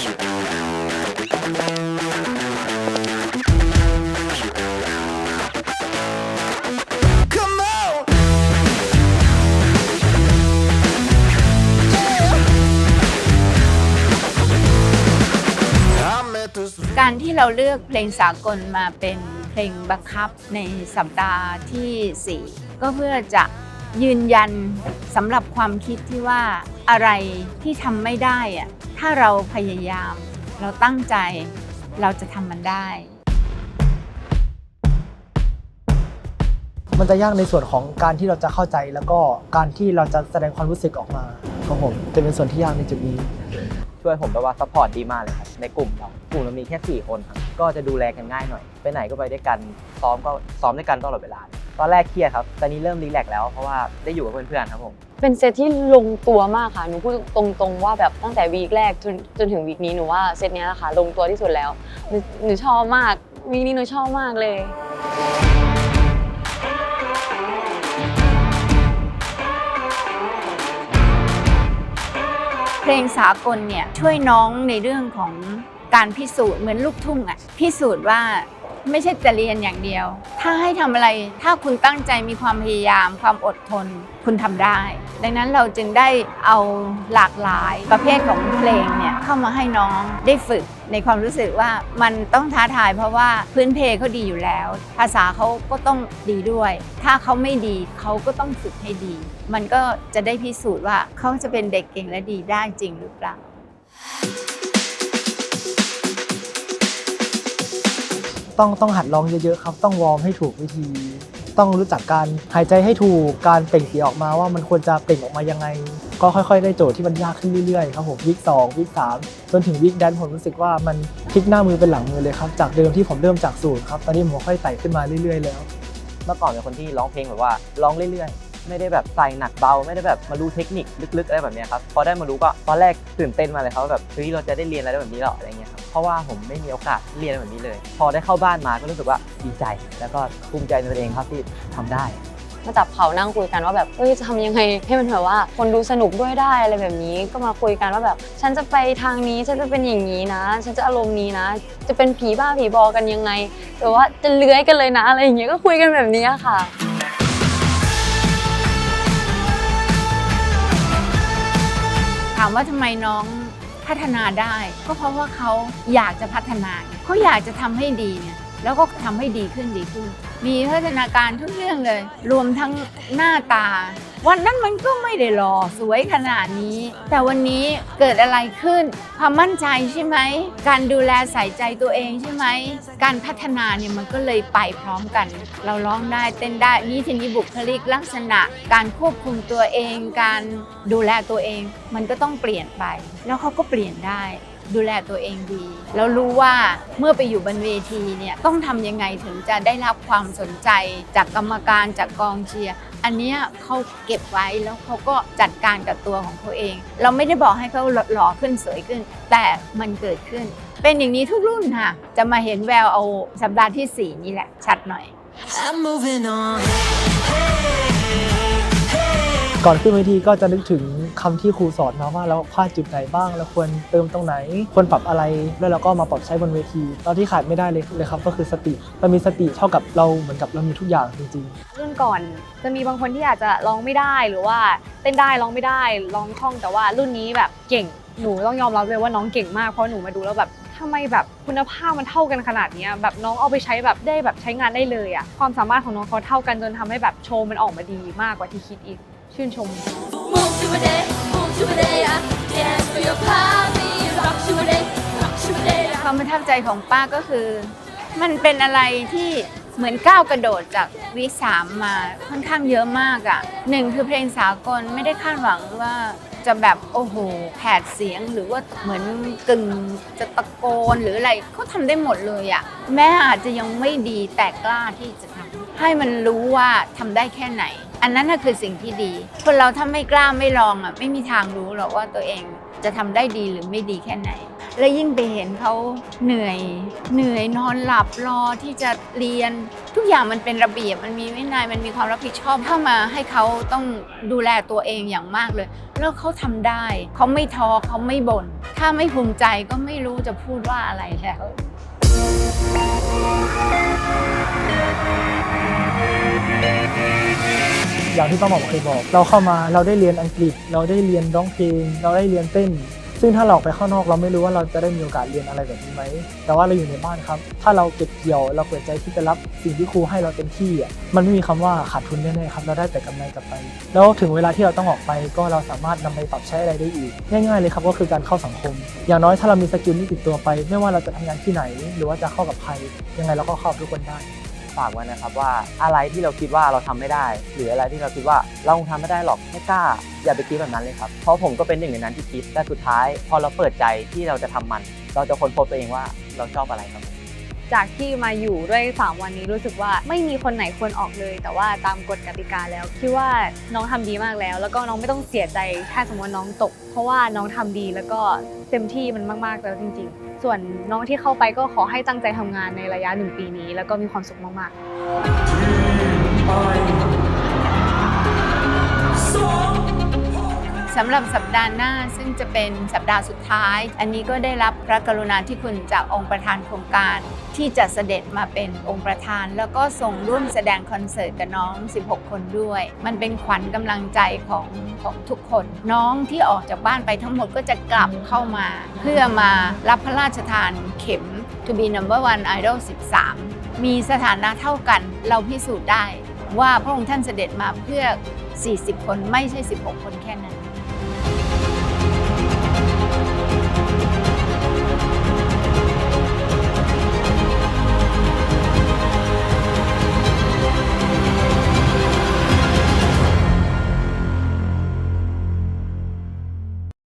การที่เราเลือกเพลงสากลมาเป็นเพลงบังคับในสัปดาห์ทีสี่ 4 ก็เพื่อจะยืนยันสำหรับความคิดที่ว่าอะไรที่ทำไม่ได้อะ ถ้าเราพยายาม เราตั้งใจ เราจะทำมันได้ มันจะยากในส่วนของการที่เราจะเข้าใจแล้วก็การที่เราจะแสดงความรู้สึกออกมาครับผมจะเป็นส่วนที่ยากในจุดนี้ ช่วยผมแบบว่าซัพพอร์ตดีมากเลยครับในกลุ่มเรากลุ่มเรามีแค่ 4 คนครับก็จะดูแลกันง่ายหน่อย ไปไหนก็ไปด้วยกันซ้อมก็ซ้อมด้วยกันตลอดเวลา ตอนแรกเครียดครับตอนนี้เริ่มรีแลกซ์แล้วเพราะว่าได้อยู่กับเพื่อนๆครับผม เป็นเซตที่ลงตัวมากค่ะ หนูพูดตรงๆว่าแบบตั้งแต่วีคแรกจนจนถึงวีคนี้หนูว่าเซตนี้ยแหละค่ะลงตัวที่สุดแล้วหนูหนูชอบมากวีคนี้หนูชอบมากเลยเพลงสากลเนี่ยช่วยน้องในเรื่องของการพิสูจน์เหมือนลูกทุ่งอะพิสูจน์ว่า ไม่ใช่แต่เรียนอย่างเดียว ถ้าให้ทำอะไร ถ้าคุณตั้งใจมีความพยายาม ความอดทน คุณทำได้ ดังนั้นเราจึงได้เอาหลากหลายประเภทของเพลงเนี่ยเข้ามาให้น้องได้ฝึกในความรู้สึกว่ามันต้องท้าทายเพราะว่าพื้นเพเขาดีอยู่แล้ว ภาษาเขาก็ต้องดีด้วย ถ้าเขาไม่ดีเขาก็ต้องฝึกให้ดี มันก็จะได้พิสูจน์ว่าเขาจะเป็นเด็กเก่งและดีได้จริงหรือเปล่า ต้องต้องหัดร้องเยอะๆครับ ต้องวอร์มให้ถูกวิธี ต้องรู้จักการหายใจให้ถูกการเปล่งเสียงออกมาว่ามันควรจะเปล่งออกมายังไง ก็ค่อยๆ ได้โจทย์ที่มันยากขึ้นเรื่อยๆครับผมวิกสองวิกสามจนถึงวิกแดนผมรู้สึกว่ามันพลิกหน้ามือเป็นหลังมือเลยครับจากเดิมที่ผมเริ่มจากศูนย์ครับตอนนี้ผมค่อยไต่ขึ้นมาเรื่อยๆ แล้ว เมื่อก่อนเป็นคนที่ร้องเพลงแบบว่าร้องเรื่อยๆ ไม่ได้แบบใส่หนักเบา ไม่ได้แบบมารู้เทคนิคลึกๆอะไรแบบนี้ครับพอได้มารู้ก็ตอนแรกตื่นเต้นมาเลยครับว่าแบบเฮ้ยเราจะได้เรียนอะไรแบบนี้หรออะไรเงี้ยครับเพราะว่าผมไม่มีโอกาสเรียนแบบนี้เลย พอได้เข้าบ้านมาก็รู้สึกว่าดีใจ แล้วก็ภูมิใจในตัวเองครับที่ทำได้มาจับเขานั่งคุยกันว่าแบบเอ้ยจะทำยังไงให้มันแบบว่า คนดูสนุกด้วยได้อะไรแบบนี้ ก็มาคุยกันว่าแบบ ฉันจะไปทางนี้ฉันจะเป็นอย่างนี้นะ ฉันจะอารมณ์นี้นะ จะเป็นผีบ้าผีบอกันยังไงหรือว่าจะเลื้อยกันเลยนะอะไรอย่างเงี้ยก็คุยกันแบบนี้ค่ะามว่าทำไมน้องพัฒนาได้ ก็เพราะว่าเขาอยากจะพัฒนาเขาอยากจะทำให้ดีเนี่ย แล้วก็ทำให้ดีขึ้นดีขึ้น มีพัฒนาการทุกเรื่องเลย รวมทั้งหน้าตา วันนั้นมันก็ไม่ได้หล่อสวยขนาดนี้ แต่วันนี้เกิดอะไรขึ้น ความมั่นใจใช่ไหม การดูแลใส่ใจตัวเองใช่ไหม การพัฒนาเนี่ยมันก็เลยไปพร้อมกัน เราร้องได้เต้นได้ นี่ทีนี้บุคลิกลักษณะ การควบคุมตัวเอง การดูแลตัวเอง มันก็ต้องเปลี่ยนไป แล้วเขาก็เปลี่ยนได้ ดูแลตัวเองดี แล้วรู้ว่าเมื่อไปอยู่บนเวทีเนี่ยต้องทำยังไงถึงจะได้รับความสนใจจากกรรมการจากกองเชียร์อันนี้เขาเก็บไว้แล้วเขาก็จัดการกับตัวของเขาเอง เราไม่ได้บอกให้เขาหล่อขึ้นสวยขึ้น แต่มันเกิดขึ้น เป็นอย่างนี้ทุกรุ่นค่ะ จะมาเห็นแววเอาสัปดาห์ที่ 4 นี่แหละ ชัดหน่อย I'm moving on. ก่อนขึ้นเวทีก็จะนึกถึงคำที่ครูสอนมาว่าเราพลาดจุดไหนบ้างเราควรเติมตรงไหน ควรปรับอะไรแล้วเราก็มาปรับใช้บนเวทีตอนที่ขาดไม่ได้เลยเลยครับก็คือสติเรามีสติเท่ากับเราเหมือนกับเรามีทุกอย่างจริงๆรุ่นก่อนจะมีบางคนที่อาจจะร้องไม่ได้หรือว่าเต้นได้ร้องไม่ได้ร้องคล่องแต่ว่ารุ่นนี้แบบเก่งหนูต้องยอมรับเลยว่าน้องเก่งมากเพราะหนูมาดูแล้วแบบทำไมแบบคุณภาพมันเท่ากันขนาดนี้แบบน้องเอาไปใช้แบบได้แบบใช้งานได้เลยอะความสามารถของน้องเขาเท่ากันจนทำให้แบบโชว์มันออกมาดีมากกว่าที่คิดอีก ชื่นชม Move to a day, move to a day, I dance for your posse. Rock to a day, rock to a day. ความประทับใจของป้าก็คือ มันเป็นอะไรที่เหมือนก้าวกระโดดจากวีคสามมาค่อนข้างเยอะมากอะ่ะหนึ่งคือเพลงสากลไม่ได้คาดหวังว่าจะแบบโอ้โหแผดเสียงหรือว่าเหมือนกึ่งจะตะโกนหรืออะไรเขาทำได้หมดเลยอะ่ะแม้อาจจะยังไม่ดีแต่กล้าที่จะทำให้มันรู้ว่าทำได้แค่ไหน อันนั้นน่ะคือสิ่งที่ดี คนเราถ้าไม่กล้าไม่ลองอะไม่มีทางรู้หรอกว่าตัวเองจะทำได้ดีหรือไม่ดีแค่ไหน แล้วยิ่งไปเห็นเขาเหนื่อย เหนื่อยนอนหลับรอที่จะเรียน ทุกอย่างมันเป็นระเบียบมันมีวินัยมันมีความรับผิดชอบเข้ามาให้เขาต้องดูแลตัวเองอย่างมากเลย แล้วเขาทำได้เขาไม่ท้อเขาไม่บน่นถ้าไม่ภูมิใจก็ไม่รู้จะพูดว่าอะไรแล้ว อย่างที่ป้าหมอเคยบอก เราเข้ามาเราได้เรียนอังกฤษ เราได้เรียนร้องเพลง เราได้เรียนเต้น ซึ่งถ้าเราออกไปข้างนอกเราไม่รู้ว่าเราจะได้มีโอกาสเรียนอะไรแบบนี้ไหม แต่ว่าเราอยู่ในบ้านครับ ถ้าเราเก็บเกี่ยว เราเปิดใจที่จะรับสิ่งที่ครูให้เราเต็มที่อะมันไม่มีคำว่าขาดทุนแน่ๆครับ เราได้แต่กำไรกลับไป แล้วถึงเวลาที่เราต้องออกไปก็เราสามารถนำไปปรับใช้อะไรได้อีก ง่ายๆเลยครับก็คือการเข้าสังคม อย่างน้อยถ้าเรามีสกิลนี้ติดตัวไป ไม่ว่าเราจะทำงานที่ไหน หรือว่าจะเข้ากับใครยังไงเราก็เข้าทุกคนได้ ฝากไว้นะครับว่าอะไรที่เราคิดว่าเราทำไม่ได้ หรืออะไรที่เราคิดว่าเราคงทำไม่ได้หรอกไม่กล้า อย่าไปคิดแบบนั้นเลยครับเพราะผมก็เป็นหนึ่งในนั้นที่คิดแต่สุดท้าย พอเราเปิดใจที่เราจะทำมัน เราจะค้นพบตัวเองว่าเราชอบอะไรครับจากที่มาอยู่ด้วย 3 วันนี้รู้สึกว่าไม่มีคนไหนควรออกเลย แต่ว่าตามกฎกติกาแล้วคิดว่าน้องทำดีมากแล้ว แล้วก็น้องไม่ต้องเสียใจถ้าสมมติน้องตก เพราะว่าน้องทำดีแล้วก็เต็มที่มันมากๆแล้วจริง ๆ ส่วนน้องที่เข้าไปก็ขอให้ตั้งใจทำงานในระยะหนึ่งปีนี้ แล้วก็มีความสุขมากๆ สำหรับสัปดาห์หน้าซึ่งจะเป็นสัปดาห์สุดท้าย อันนี้ก็ได้รับพระกรุณาธิคุณจากองค์ประธานโครงการ ที่จะเสด็จมาเป็นองค์ประธาน แล้วก็ส่งร่วมแสดงคอนเสิร์ตกับน้อง 16 คนด้วย มันเป็นขวัญกำลังใจของของทุกคน น้องที่ออกจากบ้านไปทั้งหมดก็จะกลับเข้ามา เพื่อมารับพระราชทานเข็ม To be number one idol 13 มีสถานะเท่ากันเราพิสูจน์ได้ว่าพระองค์ท่านเสด็จมาเพื่อ 40 คนไม่ใช่ 16 คนแค่นั้น